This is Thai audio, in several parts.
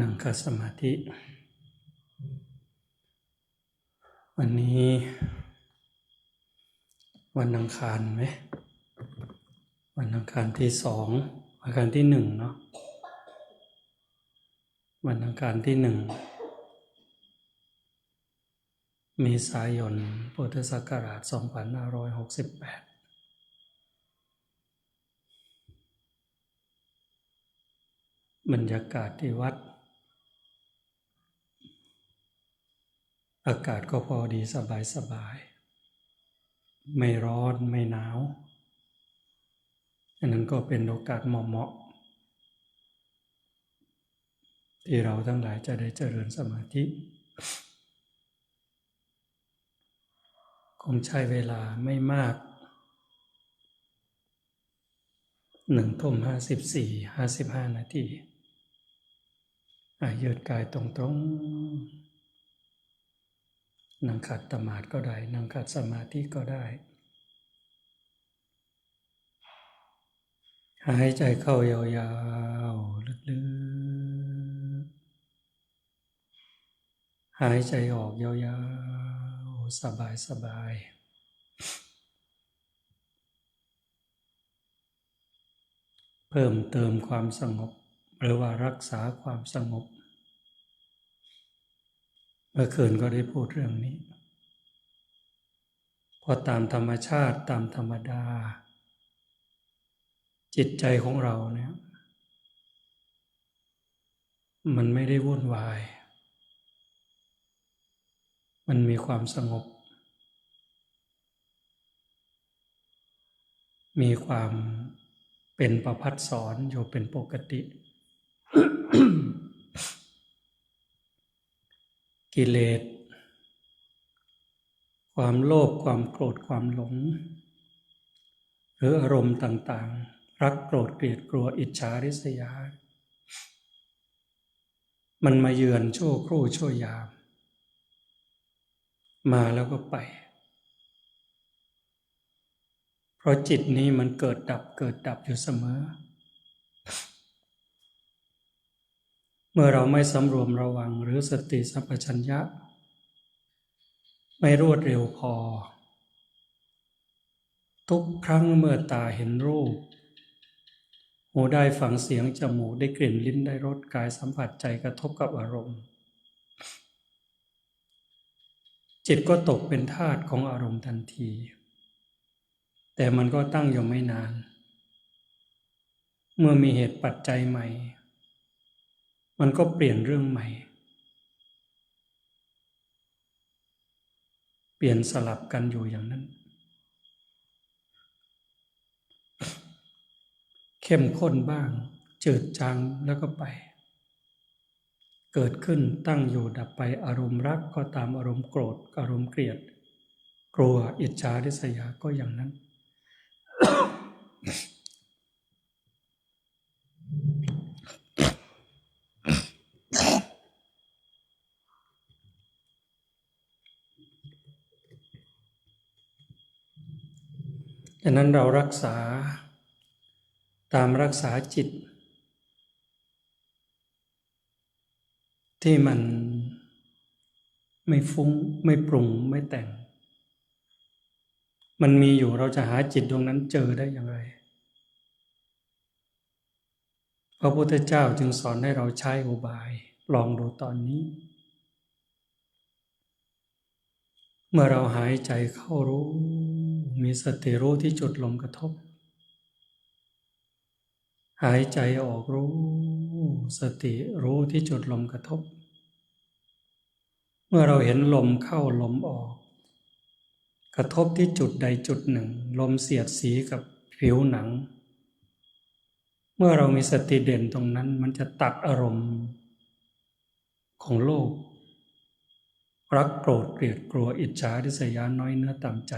นั่งคัดสมาธิ วันนี้ วันอังคารไหม วันอังคารที่สองวันอังคารที่หนึ่งเนาะวันอังคารที่หนึ่งเมษายนพุทธศักราช 2568 บรรยากาศที่วัด อากาศก็พอดีสบายสบาย ไม่ร้อนไม่หนาว อันนั้นก็เป็นโอกาสเหมาะๆที่เราทั้งหลายจะได้เจริญสมาธิ คงใช้เวลาไม่มากหนึ่งทุ่มห้าสิบสี่ห้าสิบห้านาที ยืดกายตรงๆ นั่งขัดตมาดก็ได้ นั่งขัดสมาธิก็ได้ หายใจเข้ายาวๆ ลึกๆ หายใจออกยาวๆ สบายๆเพิ่มเติมความสงบ หรือว่ารักษาความสงบ เมื่อคืนก็ได้พูดเรื่องนี้พราะตามธรรมชาติตามธรรมดา จิตใจของเราเนี่ยมันไม่ได้วุ่นวาย มันมีความสงบ มีความเป็นประพัดสอนอยู่เป็นปกติ กิเลส ความโลภความโกรธความหลง หรืออารมณ์ต่างๆ รักโกรธเกลียดกลัวอิจฉาริษยา มันมาเยือนชั่วครู่ชั่วยาม มาแล้วก็ไป เพราะจิตนี้มันเกิดดับเกิดดับอยู่เสมอเเมื่อเราไม่สำรวมระวังหรือสติสัพพัญญะ ไม่รวดเร็วพอ ทุกครั้งเมื่อตาเห็นรูป หูได้ฟังเสียงจมูกได้กลิ่นลิ้นได้รสกายสัมผัสใจกระทบกับอารมณ์ จิตก็ตกเป็นทาสของอารมณ์ทันที แต่มันก็ตั้งอยู่ไม่นาน เมื่อมีเหตุปัจจัยใหม่ มันก็เปลี่ยนเรื่องใหม่ เปลี่ยนสลับกันอยู่อย่างนั้น เข้มข้นบ้าง จืดจางแล้วก็ไป เกิดขึ้นตั้งอยู่ดับไปอารมณ์รักก็ตามอารมณ์โกรธอารมณ์เกลียด กลัวอิจฉาริษยาก็อย่างนั้น ดังนั้นเรารักษา ตามรักษาจิต ที่มันไม่ฟุ้งไม่ปรุงไม่แต่ง มันมีอยู่เราจะหาจิตดวงนั้นเจอได้อย่างไร พระพุทธเจ้าจึงสอนให้เราใช้อุบาย ลองดูตอนนี้ เมื่อเราหายใจเข้ารู้ มีสติรู้ที่จุดลมกระทบ หายใจออกรู้ สติรู้ที่จุดลมกระทบ เมื่อเราเห็นลมเข้าลมออก กระทบที่จุดใดจุดหนึ่ง ลมเสียดสีกับผิวหนัง เมื่อเรามีสติเด่นตรงนั้นมันจะตัดอารมณ์ ของโลก รักโกรธเกลียดกลัวอิจฉาริษยาน้อยเนื้อต่ำใจ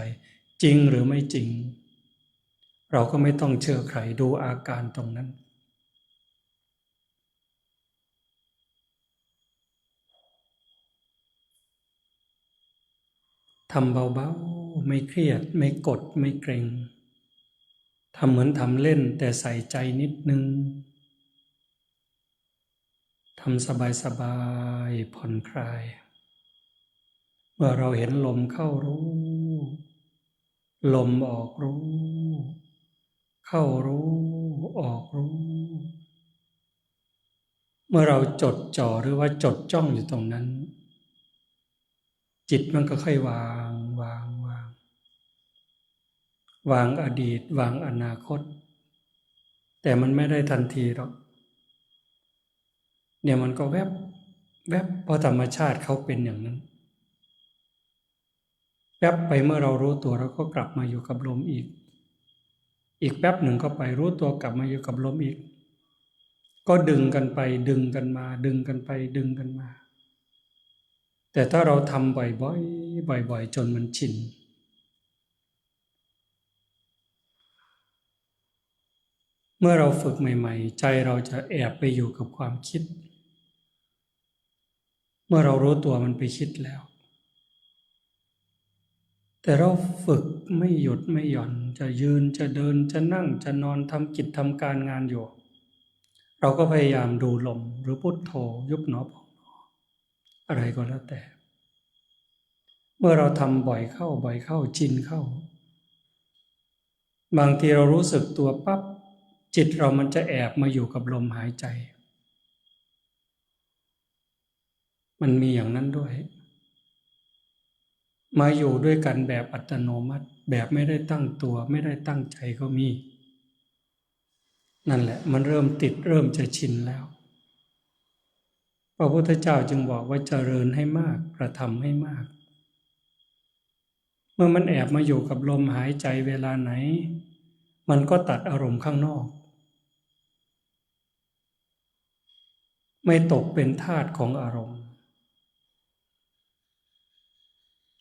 จริงหรือไม่จริง เราก็ไม่ต้องเชื่อใครดูอาการตรงนั้น ทำเบาๆ ไม่เครียด ไม่กด ไม่เกรงทำเหมือนทำเล่นแต่ใส่ใจนิดนึงทำสบายสบายๆผ่อนคลาย เมื่อเราเห็นลมเข้ารู้ ลมออกรู้ เข้ารู้ออกรู้ เมื่อเราจดจ่อหรือว่าจดจ้องอยู่ตรงนั้น จิตมันก็ค่อยวางวางวาง วางอดีต วางอนาคต แต่มันไม่ได้ทันทีหรอกเนี่ยมันก็แวบแวบเพราะธรรมชาติเขาเป็นอย่างนั้น แวบไปเมื่อเรารู้ตัวเราก็กลับมาอยู่กับลมอีก อีกแป๊บหนึ่งก็ไปรู้ตัวกลับมาอยู่กับลมอีก ก็ดึงกันไปดึงกันมา ดึงกันไปดึงกันมา แต่ถ้าเราทำบ่อยๆบ่อย ๆ จนมันชินเมื่อเราฝึกใหม่ ๆ ใจเราจะแอบไปอยู่กับความคิด เมื่อเรารู้ตัวมันไปคิดแล้ว แต่เราฝึกไม่หยุดไม่หย่อน จะยืนจะเดินจะนั่งจะนอนทำกิจทำการงานอยู่ เราก็พยายามดูลมหรือพุทโธยุบหนอพองหนออะไรก็แล้วแต่ เมื่อเราทำบ่อยเข้าบ่อยเข้าจินเข้า บางทีเรารู้สึกตัวปั๊บจิตเรามันจะแอบมาอยู่กับลมหายใจ มันมีอย่างนั้นด้วย มาอยู่ด้วยกันแบบอัตโนมัติ แบบไม่ได้ตั้งตัว ไม่ได้ตั้งใจก็มี นั่นแหละ มันเริ่มติดเริ่มจะชินแล้ว พระพุทธเจ้าจึงบอกว่าเจริญให้มากกระทำให้มาก เมื่อมันแอบมาอยู่กับลมหายใจเวลาไหน มันก็ตัดอารมณ์ข้างนอก ไม่ตกเป็นทาสของอารมณ์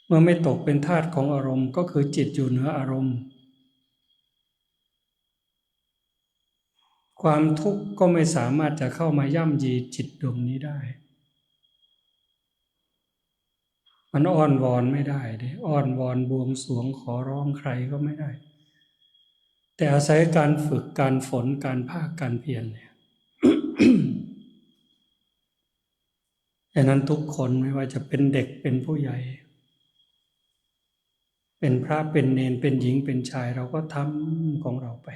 เมื่อไม่ตกเป็นทาสของอารมณ์ก็คือจิตอยู่เหนืออารมณ์ ความทุกข์ก็ไม่สามารถจะเข้ามาย่ำยีจิตดวงนี้ได้ มันอ้อนวอนไม่ได้เด้อ้อนวอนบวงสวงขอร้องใครก็ไม่ได้ แต่อาศัยการฝึกการฝนการภาคการเพียรเนี่ยดังนั้นทุกคนไม่ว่าจะเป็นเด็กเป็นผู้ใหญ่ เป็นพระเป็นเนนเป็นหญิงเป็นชายเราก็ทำของเราไป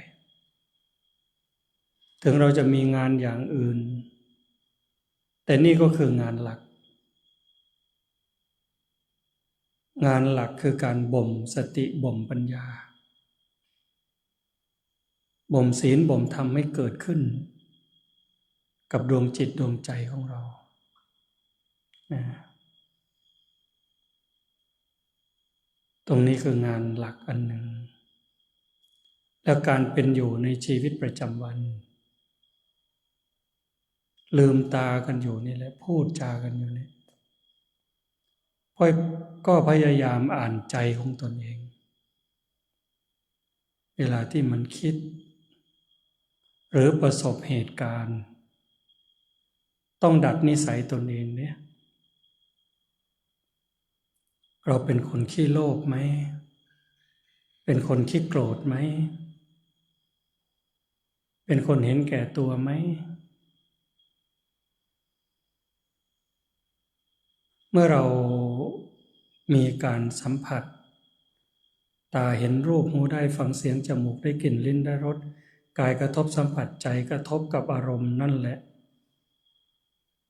ถึงเราจะมีงานอย่างอื่น แต่นี่ก็คืองานหลัก งานหลักคือการบ่มสติบ่มปัญญา บ่มศีลบ่มธรรมให้เกิดขึ้น กับดวงจิตดวงใจของเรานะต รงนี้คืองานหลักอันหนึ่ง แล้วการเป็นอยู่ในชีวิตประจำวัน ลืมตากันอยู่นี่แหละพูดจากันอยู่นี่พ่อยก็พยายามอ่านใจของตนเอง เวลาที่มันคิด หรือประสบเหตุการณ์ ต้องดัดนิสัยตนเองเนี่ย เราเป็นคนขี้โลภไหม เป็นคนขี้โกรธไหม เป็นคนเห็นแก่ตัวไหม เมื่อเรามีการสัมผัส ตาเห็นรูปหูได้ฟังเสียงจมูกได้กลิ่นลิ้นได้รสกายกระทบสัมผัสใจกระทบกับอารมณ์นั่นแหละ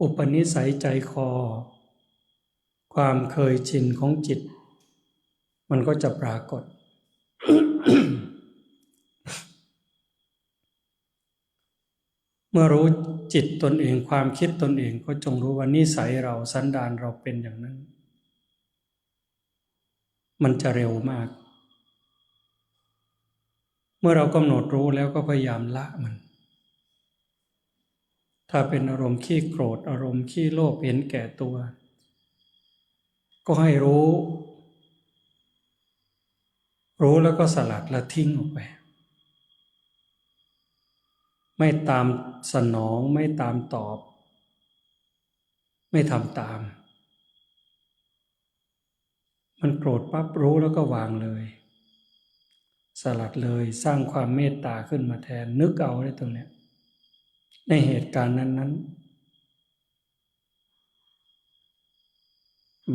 อุปนิสัยใจคอ ความเคยชินของจิต มันก็จะปรากฏ เมื่อรู้จิตตนเองความคิดตนเองก็จงรู้ว่านิสัยเราสันดานเราเป็นอย่างนั้น มันจะเร็วมาก เมื่อเรากำหนดรู้แล้วก็พยายามละมันถ้าเป็นอารมณ์ขี้โกรธอารมณ์ขี้โลภเห็นแก่ตัว ก็ให้รู้ รู้แล้วก็สลัดและทิ้งออกไป ไม่ตามสนองไม่ตามตอบ ไม่ทำตาม มันโกรธปั๊บรู้แล้วก็วางเลย สลัดเลยสร้างความเมตตาขึ้นมาแทนนึกเอาได้ตรงเนี้ยในเหตุการณ์นั้น ๆ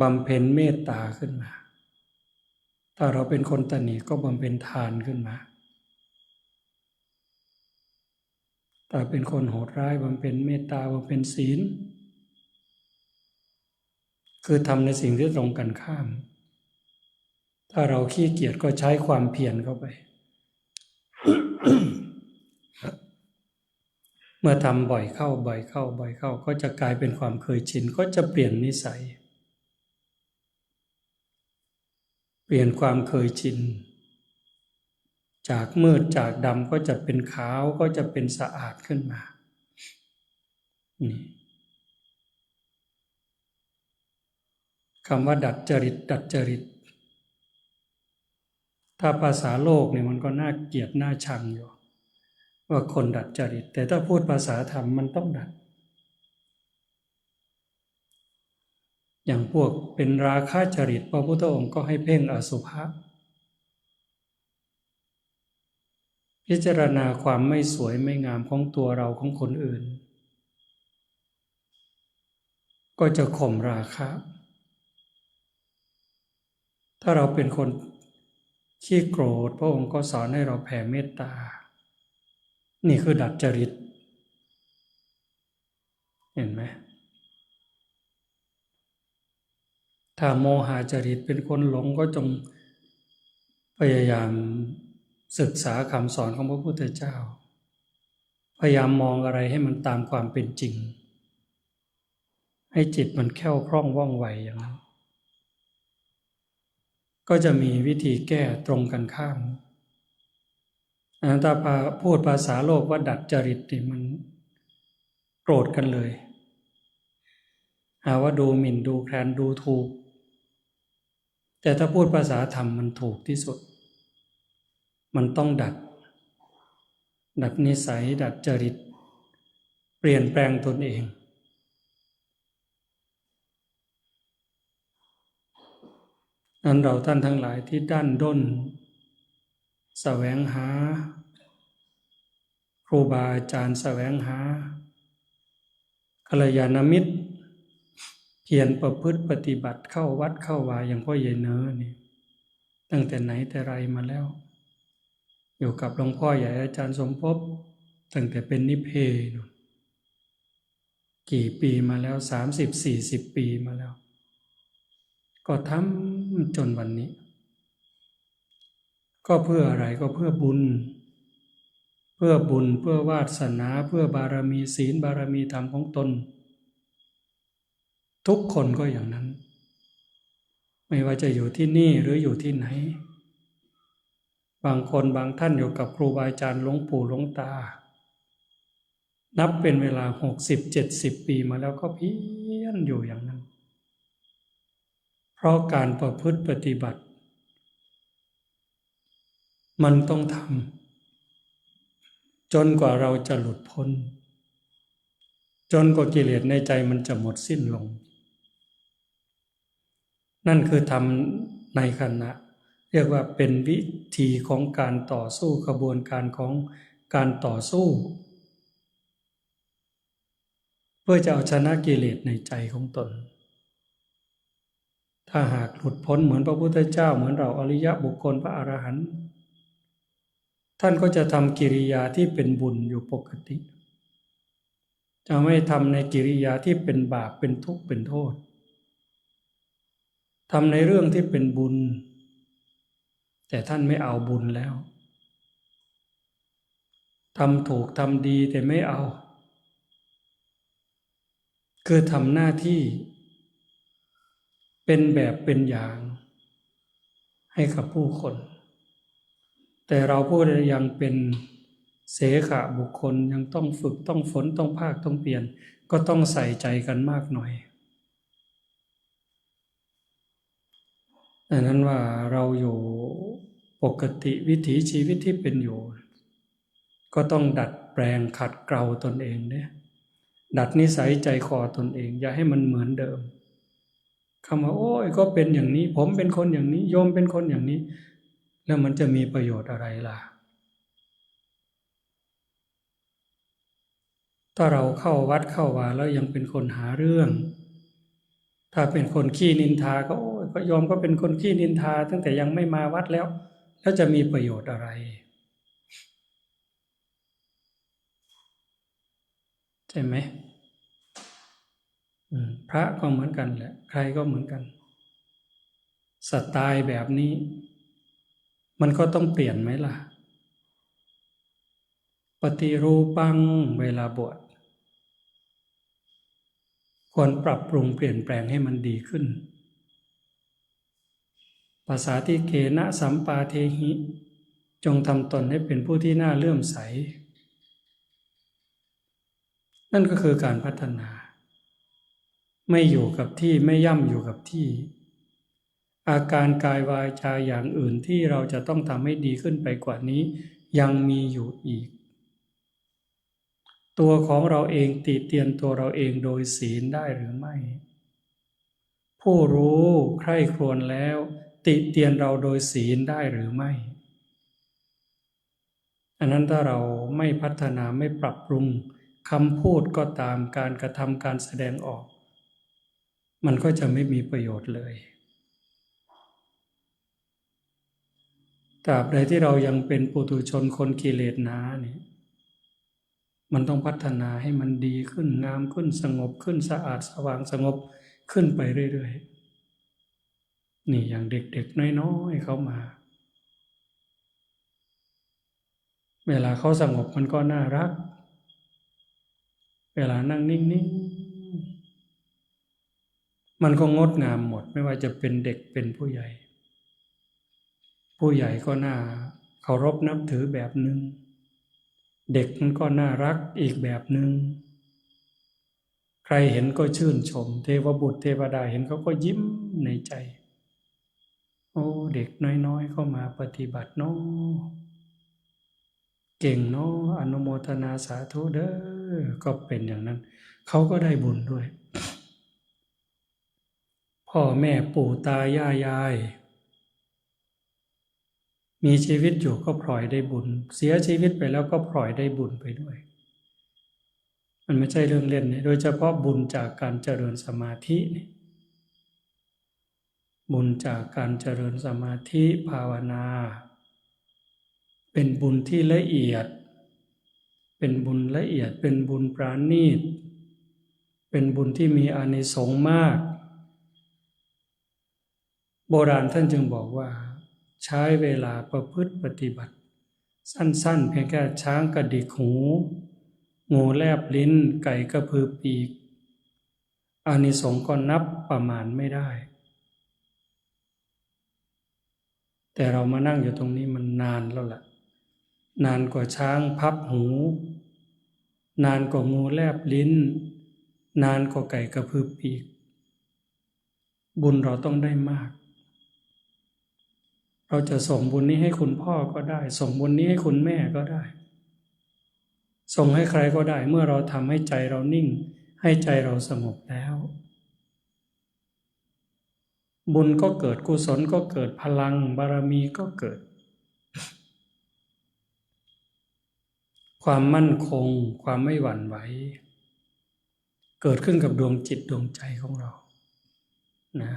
บำเพ็ญเมตตาขึ้นมา ถ้าเราเป็นคนตนีก็บำเพ็ญทานขึ้นมา ถ้าเป็นคนโหดร้ายบำเพ็ญเมตตาบำเพ็ญศีล คือทำในสิ่งที่ตรงกันข้าม ถ้าเราขี้เกียจก็ใช้ความเพียรเข้าไป เมื่อทำบ่อยเข้าบ่อยเข้าบ่อยเข้า ก็จะกลายเป็นความเคยชินก็จะเปลี่ยนนิสัย เปลี่ยนความเคยชิน จากมืดจากดำก็จะเป็นขาวก็จะเป็นสะอาดขึ้นมานี่คำว่าดัดจริต ดัดจริต ถ้าภาษาโลกเนี่ยมันก็น่าเกลียดน่าชังอยู่ ว่าคนดัดจริต แต่ถ้าพูดภาษาธรรมมันต้องดัด อย่างพวกเป็นราคะจริตพระพุทธองค์ก็ให้เพ่งอสุภะพิจารณาความไม่สวยไม่งามของตัวเราของคนอื่น ก็จะข่มราคะ ถ้าเราเป็นคนขี้โกรธพระองค์ก็สอนให้เราแผ่เมตตา นี่คือดัดจริต เห็นไหม ถ้าโมหาจริตเป็นคนหลงก็จงพยายามศึกษาคำสอนของพระพุทธเจ้า พยายามมองอะไรให้มันตามความเป็นจริง ให้จิตมันแค่วคล่องว่องไวอย่างนั้น ก็จะมีวิธีแก้ตรงกันข้ามอันนั้นถ้าพูดภาษาโลกว่าดัดจริตนี่มันโกรธกันเลยหาว่าดูหมิ่นดูแคลนดูถูก แต่ถ้าพูดภาษาธรรมมันถูกที่สุด มันต้องดัด ดัดนิสัย ดัดจริต เปลี่ยนแปลงตนเอง นั้นเราท่านทั้งหลายที่ด้านด้นแสวงหา ครูบาอาจารย์แสวงหากัลยาณมิตร เพียรประพฤติปฏิบัติเข้าวัดเข้าวาอย่างพ่อใหญ่เนอนี่ ตั้งแต่ไหนแต่ไรมาแล้ว อยู่กับหลวงพ่อใหญ่อาจารย์สมภพตั้งแต่เป็นนิเพนกี่ปีมาแล้วสามสิบสี่สิบปีมาแล้ว ก็ทำจนวันนี้ ก็เพื่ออะไรก็เพื่อบุญ เพื่อบุญเพื่อวาสนาเพื่อบารมีศีลบารมีธรรมของตน ทุกคนก็อย่างนั้น ไม่ว่าจะอยู่ที่นี่หรืออยู่ที่ไหน บางคนบางท่านอยู่กับครูบาอาจารย์หลวงปู่หลวงตา นับเป็นเวลาหกสิบเจ็ดสิบปีมาแล้วก็เพี้ยนอยู่อย่างนั้น เพราะการประพฤติปฏิบัติ มันต้องทำจนกว่าเราจะหลุดพ้นจนกว่ากิเลสในใจมันจะหมดสิ้นลง นั่นคือทำในขณะ เรียกว่าเป็นวิธีของการต่อสู้กระบวนการของการต่อสู้ เพื่อจะเอาชนะกิเลสในใจของตน ถ้าหากหลุดพ้นเหมือนพระพุทธเจ้าเหมือนเราอริยะบุคคลพระอรหันต์ท่านก็จะทำกิริยาที่เป็นบุญอยู่ปกติ จะไม่ทำในกิริยาที่เป็นบาปเป็นทุกข์เป็นโทษ ทำในเรื่องที่เป็นบุญ แต่ท่านไม่เอาบุญแล้วทำถูกทำดีแต่ไม่เอา คือทำหน้าที่ เป็นแบบเป็นอย่าง ให้กับผู้คน แต่เราพูดยังเป็นเสขะบุคคลยังต้องฝึกต้องฝนต้องภาคต้องเปลี่ยน ก็ต้องใส่ใจกันมากหน่อย ดังนั้นว่าเราอยู่ปกติวิถีชีวิตที่เป็นอยู่ ก็ต้องดัดแปลงขัดเกลาตนเองเนี่ยดัดนิสัยใจคอตนเอง อย่าให้มันเหมือนเดิมคำว่าโอ้ยก็เป็นอย่างนี้ ผมเป็นคนอย่างนี้ โยมเป็นคนอย่างนี้ แล้วมันจะมีประโยชน์อะไรล่ะ ถ้าเราเข้าวัดเข้าวาแล้วยังเป็นคนหาเรื่อง ถ้าเป็นคนขี้นินทาก็โอ้ยก็ยอมก็เป็นคนขี้นินทา ตั้งแต่ยังไม่มาวัดแล้ว แล้วจะมีประโยชน์อะไร ใช่ไหมอืมพระก็เหมือนกันแหละ ใครก็เหมือนกันสไตล์แบบนี้ มันก็ต้องเปลี่ยนไหมล่ะ ปฏิรูปังเวลาบวช ควรปรับปรุงเปลี่ยนแปลงให้มันดีขึ้น ภาษาที่เกณะสัมปาเทหิ จงทำตนให้เป็นผู้ที่น่าเลื่อมใส นั่นก็คือการพัฒนา ไม่อยู่กับที่ไม่ย่ำอยู่กับที่ อาการกายวายจาอย่างอื่นที่เราจะต้องทำให้ดีขึ้นไปกว่านี้ ยังมีอยู่อีก ตัวของเราเองติเตียนตัวเราเองโดยศีลได้หรือไม่ ผู้รู้ใคร่ครวญแล้ว ติเตียนเราโดยศีลได้หรือไม่ อันนั้นถ้าเราไม่พัฒนาไม่ปรับปรุงคำพูดก็ตามการกระทำการแสดงออก มันก็จะไม่มีประโยชน์เลยตราบใดที่เรายังเป็นปุถุชนคนกิเลสหนาเนี่ย มันต้องพัฒนาให้มันดีขึ้นงามขึ้นสงบขึ้นสะอาดสว่างสงบขึ้นไปเรื่อยๆ นี่อย่างเด็กๆ น้อยๆเขามา เวลาเขาสงบมันก็น่ารัก เวลานั่งนิ่งๆ มันก็งดงามหมดไม่ว่าจะเป็นเด็กเป็นผู้ใหญ่ ผู้ใหญ่ก็น่าเคารพนับถือแบบหนึง่ง เด็กมันก็น่ารักอีกแบบหนึง่งใครเห็นก็ชื่นชม เทวบุตรเทวดาเห็นเขาก็ยิ้มในใจ โอ้ เด็กน้อยๆเข้ามาปฏิบัติเนาะเก่งเนาะอนุโมทนาสาธุเด้อก็เป็นอย่างนั้น เขาก็ได้บุญด้วย พ่อแม่ปู่ตายายยาย มีชีวิตอยู่ก็พลอยได้บุญ เสียชีวิตไปแล้วก็พลอยได้บุญไปด้วย มันไม่ใช่เรื่องเล่นเนี่ยโดยเฉพาะบุญจากการเจริญสมาธิบุญจากการเจริญสมาธิภาวนา เป็นบุญที่ละเอียด เป็นบุญละเอียดเป็นบุญปราณีต เป็นบุญที่มีอานิสงส์มาก โบราณท่านจึงบอกว่า ใช้เวลาประพฤติปฏิบัติ สั้นๆ เพียงแค่ช้างกระดิกหู งูแลบลิ้นไก่กระพือปีกอานิสงส์ก็นับประมาณไม่ได้ แต่เรามานั่งอยู่ตรงนี้มันนานแล้วล่ะ นานกว่าช้างพับหู นานกว่างูแลบลิ้น นานกว่าไก่กระพือปีก บุญเราต้องได้มาก เราจะส่งบุญนี้ให้คุณพ่อก็ได้ ส่งบุญนี้ให้คุณแม่ก็ได้ ส่งให้ใครก็ได้ เมื่อเราทำให้ใจเรานิ่ง ให้ใจเราสงบแล้ว บุญก็เกิดกุศลก็เกิดพลัง บารมีก็เกิด ความมั่นคง ความไม่หวั่นไหวเกิดขึ้นกับดวงจิตดวงใจของเรา นะ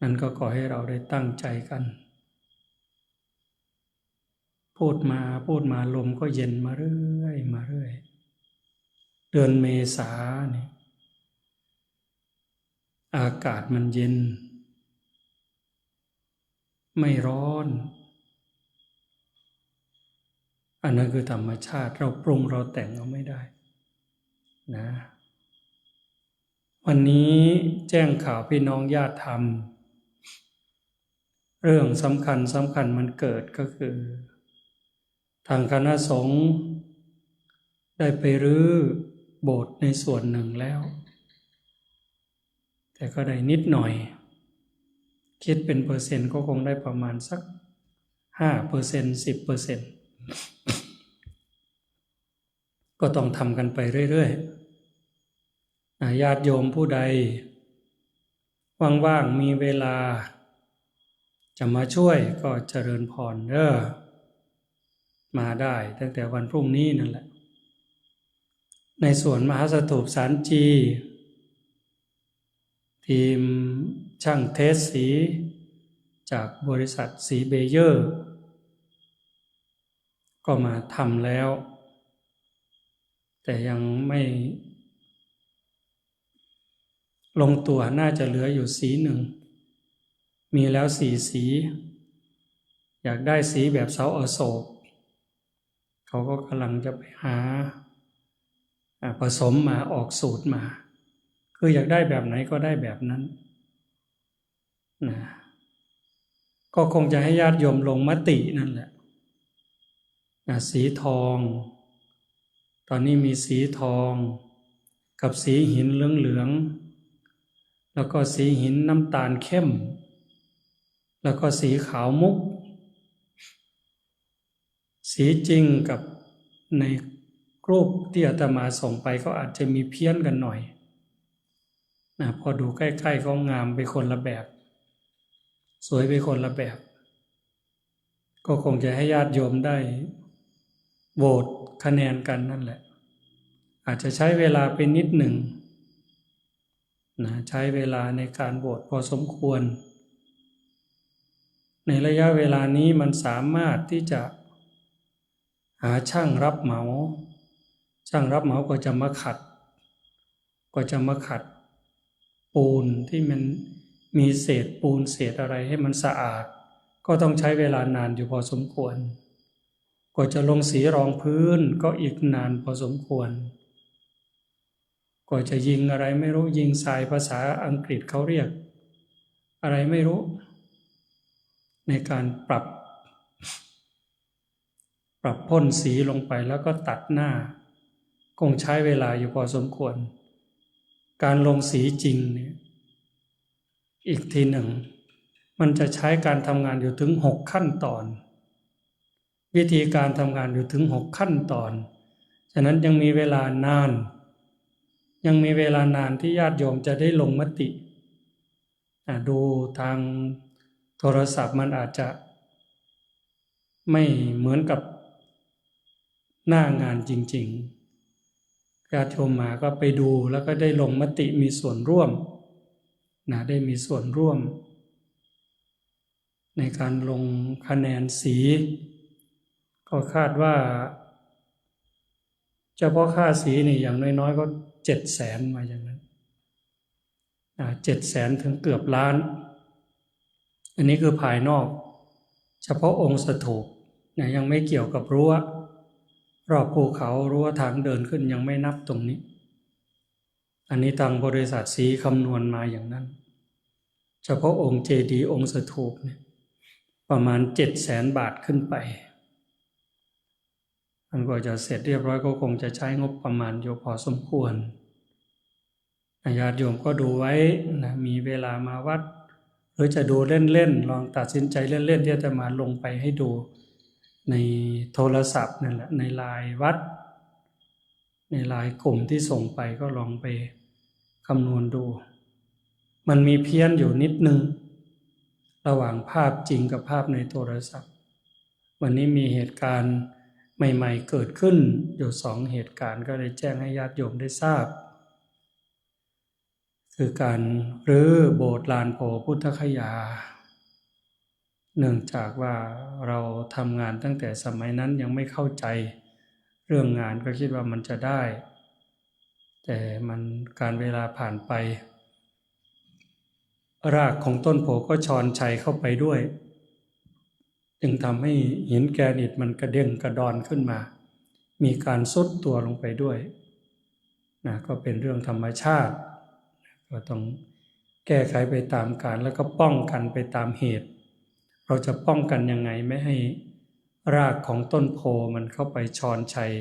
นั่นก็ขอให้เราได้ตั้งใจกัน พูดมาพูดมาลมก็เย็นมาเรื่อยมาเรื่อยเดือนเมษาเนี่ยอากาศมันเย็น ไม่ร้อน อันนั้นคือธรรมชาติเราปรุงเราแต่งเอาไม่ได้นะวันนี้แจ้งข่าวพี่น้องญาติธรรม เรื่องสำคัญสำคัญมันเกิดก็คือ ทางคณะสงฆ์ได้ไปรื้อโบสถ์ในส่วนหนึ่งแล้ว แต่ก็ได้นิดหน่อย คิดเป็นเปอร์เซ็นต์ก็คงได้ประมาณสักห้าเปอร์เซ็นต์สิบเปอร์เซ็นต์ก็ต้องทำกันไปเรื่อยๆญาติโยมผู้ใดว่างๆมีเวลา จะมาช่วยก็เจริญพรเด้อมาได้ตั้งแต่วันพรุ่งนี้นั่นแหละ ในส่วนมหาสถูปสารจี ทีมช่างเทสสี จากบริษัทสีเบเยอร์ ก็มาทำแล้ว แต่ยังไม่ลงตัวน่าจะเหลืออยู่สีหนึ่ง มีแล้วสี่สี อยากได้สีแบบเสาอโศก เขาก็กำลังจะไปหาผสมมาออกสูตรมา คืออยากได้แบบไหนก็ได้แบบนั้นนะก็คงจะให้ญาติโยมลงมตินั่นแหละนะสีทอง ตอนนี้มีสีทอง กับสีหินเหลืองๆแล้วก็สีหินน้ำตาลเข้ม แล้วก็สีขาวมุก สีจริงกับในรูปที่อาตมาส่งไปก็อาจจะมีเพี้ยนกันหน่อยนะพอดูใกล้ๆก็งามไปคนละแบบ สวยไปคนละแบบ ก็คงจะให้ญาติโยมได้โหวตคะแนนกันนั่นแหละ อาจจะใช้เวลาไปนิดหนึ่งนะใช้เวลาในการโหวตพอสมควร ในระยะเวลานี้มันสามารถที่จะ หาช่างรับเหมา ช่างรับเหมาก็จะมาขัด ก็จะมาขัด ปูนที่มันมีเศษปูนเศษอะไรให้มันสะอาด ก็ต้องใช้เวลานานอยู่พอสมควรกว่าจะลงสีรองพื้นก็อีกนานพอสมควรกว่าจะยิงอะไรไม่รู้ยิงทรายภาษาอังกฤษเขาเรียก อะไรไม่รู้ ในการปรับ ปรับพ่นสีลงไปแล้วก็ตัดหน้า คงใช้เวลาอยู่พอสมควร การลงสีจริงเนี่ยอีกทีหนึ่ง มันจะใช้การทำงานอยู่ถึงหกขั้นตอน วิธีการทำงานอยู่ถึงหกขั้นตอน ฉะนั้นยังมีเวลานาน ยังมีเวลานานที่ญาติโยมจะได้ลงมติดูทาง โทรศัพท์มันอาจจะ ไม่เหมือนกับหน้างานจริงๆญาติโยมมาก็ไปดูแล้วก็ได้ลงมติมีส่วนร่วมนะได้มีส่วนร่วม ในการลงคะแนนสี ก็คาดว่าเฉพาะค่าสีนี่อย่างน้อยๆก็เจ็ดแสนมาอย่างนั้นเจ็ดแสนถึงเกือบล้าน อันนี้คือภายนอก เฉพาะองค์สถูปนะยังไม่เกี่ยวกับรั้วรอบภูเขารั้วทางเดินขึ้นยังไม่นับตรงนี้ อันนี้ทางบริษัทสีคำนวณมาอย่างนั้น เฉพาะองค์เจดีย์องค์สถูปเนี่ยประมาณเจ็ดแสนบาทขึ้นไปอันกว่าจะเสร็จเรียบร้อยก็คงจะใช้งบประมาณอยู่พอสมควรญาติโยมก็ดูไว้นะมีเวลามาวัด รือจะดูเล่นๆลองตัดสินใจเล่นๆที่จะมาลงไปให้ดูในโทรศัพท์นั่นแหละในลน์วัด ในลน์กลุ่มที่ส่งไปก็ลองไปคำนวณดู มันมีเพี้ยนอยู่นิดนึง ระหว่างภาพจริงกับภาพในโทรศัพท์ วันนี้มีเหตุการณ์ใหม่ๆเกิดขึ้นอยู่สองเหตุการณ์ก็เลยแจ้งให้ญาติโยมได้ทราบ คือการรื้อโบสถ์ลานโพพุทธคยา เนื่องจากว่าเราทำงานตั้งแต่สมัยนั้นยังไม่เข้าใจ เรื่องงานก็คิดว่ามันจะได้ แต่มันการเวลาผ่านไป รากของต้นโพก็ชอนชัยเข้าไปด้วย จึงทำให้หินแกรนิตมันกระเด้งกระดอนขึ้นมา มีการซุดตัวลงไปด้วยนะก็เป็นเรื่องธรรมชาติ ก็ต้องแก้ไขไปตามการแล้วก็ป้องกันไปตามเหตุ เราจะป้องกันยังไงไม่ให้รากของต้นโพมันเข้าไปชอนชัย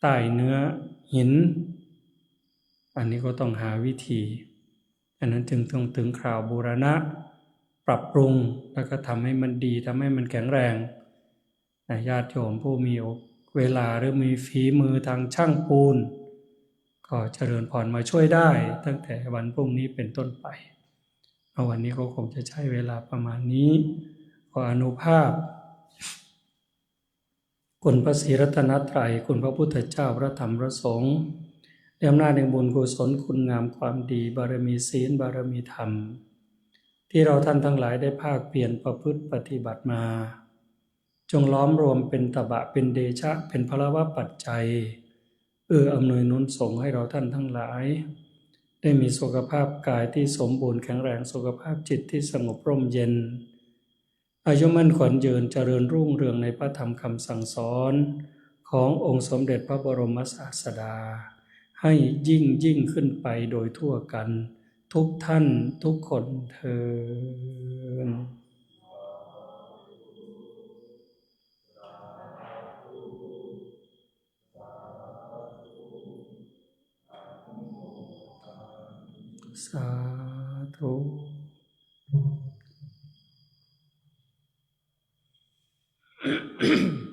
ใต้เนื้อหิน อันนี้ก็ต้องหาวิธี อันนั้นจึงต้องถึงคราวบูรณะ ปรับปรุงแล้วก็ทำให้มันดีทำให้มันแข็งแรงญาติโยมผู้มีเวลาหรือมีฝีมือทางช่างปูน ก็เจริญพรมาช่วยได้ ตั้งแต่วันพรุ่งนี้เป็นต้นไปเอาวันนี้ก็คงจะใช้เวลาประมาณนี้ขออนุภาพ คุณพระศรีรัตนตรัยคุณพระพุทธเจ้าพระธรรมพระสงฆ์ด้วยอำนาจแห่งบุญกุศลคุณงามความดี บารมีศีลบารมีธรรม ที่เราท่านทั้งหลายได้ภาคเปลี่ยนประพฤติปฏิบัติมา จงล้อมรวมเป็นตบะเป็นเดชะเป็นพลวะปัจจัย เอื้ออำนวยนุนส่งให้เราท่านทั้งหลาย ได้มีสุขภาพกายที่สมบูรณ์แข็งแรงสุขภาพจิตที่สงบร่มเย็น อายุมั่นขวัญยืนเจริญรุ่งเรืองในพระธรรมคำสั่งสอนขององค์สมเด็จพระบรมศาสดา ให้ยิ่งยิ่งขึ้นไปโดยทั่วกัน ทุกท่านทุกคนเทิน สาธุ嗯。